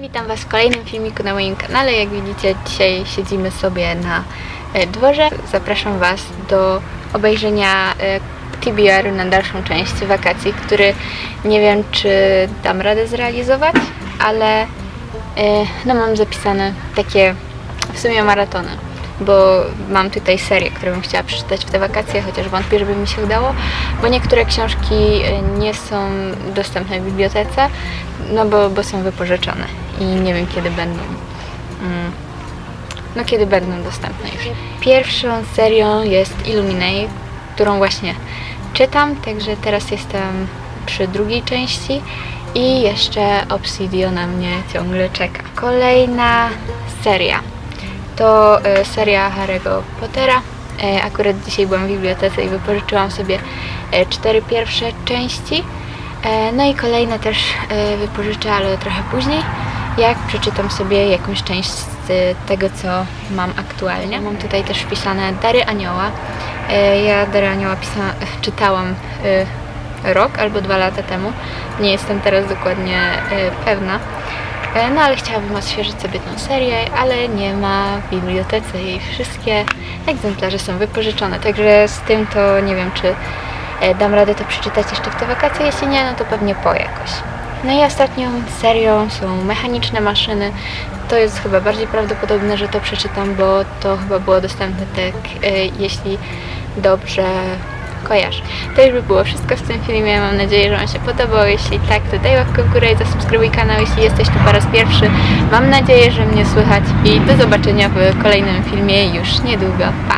Witam Was w kolejnym filmiku na moim kanale. Jak widzicie, dzisiaj siedzimy sobie na e, dworze. Zapraszam Was do obejrzenia e, TBR na dalszą część wakacji, który nie wiem, czy dam radę zrealizować, ale e, no mam zapisane takie w sumie maratony, bo mam tutaj serię, którą bym chciała przeczytać w te wakacje, chociaż wątpię, żeby mi się udało, bo niektóre książki e, nie są dostępne w bibliotece, no bo, bo są wypożyczone i nie wiem kiedy będą. Mm, no kiedy będą dostępne już. Pierwszą serią jest Illuminate, którą właśnie czytam, także teraz jestem przy drugiej części i jeszcze Obsidio na mnie ciągle czeka. Kolejna seria to e, seria Harry'ego Pottera. E, Akurat dzisiaj byłam w bibliotece i wypożyczyłam sobie e, cztery pierwsze części. No i kolejne też wypożyczę, ale trochę później, jak przeczytam sobie jakąś część z tego, co mam aktualnie. Mam tutaj też wpisane Dary Anioła. Ja Dary Anioła czytałam rok albo dwa lata temu. Nie jestem teraz dokładnie pewna. E, No ale chciałabym odświeżyć sobie tę serię, ale nie ma w bibliotece jej wszystkie egzemplarze są wypożyczone, także z tym to nie wiem, czy e, dam radę to przeczytać jeszcze w te wakacje, jeśli nie, no to pewnie po jakoś. No i ostatnią serią są mechaniczne maszyny. To jest chyba bardziej prawdopodobne, że to przeczytam, bo to chyba było dostępne tak, e, jeśli dobrze kojarzę. To już by było wszystko w tym filmie. Mam nadzieję, że Wam się podobał. Jeśli tak, to daj łapkę w górę i zasubskrybuj kanał, jeśli jesteś tu po raz pierwszy. Mam nadzieję, że mnie słychać i do zobaczenia w kolejnym filmie już niedługo. Pa!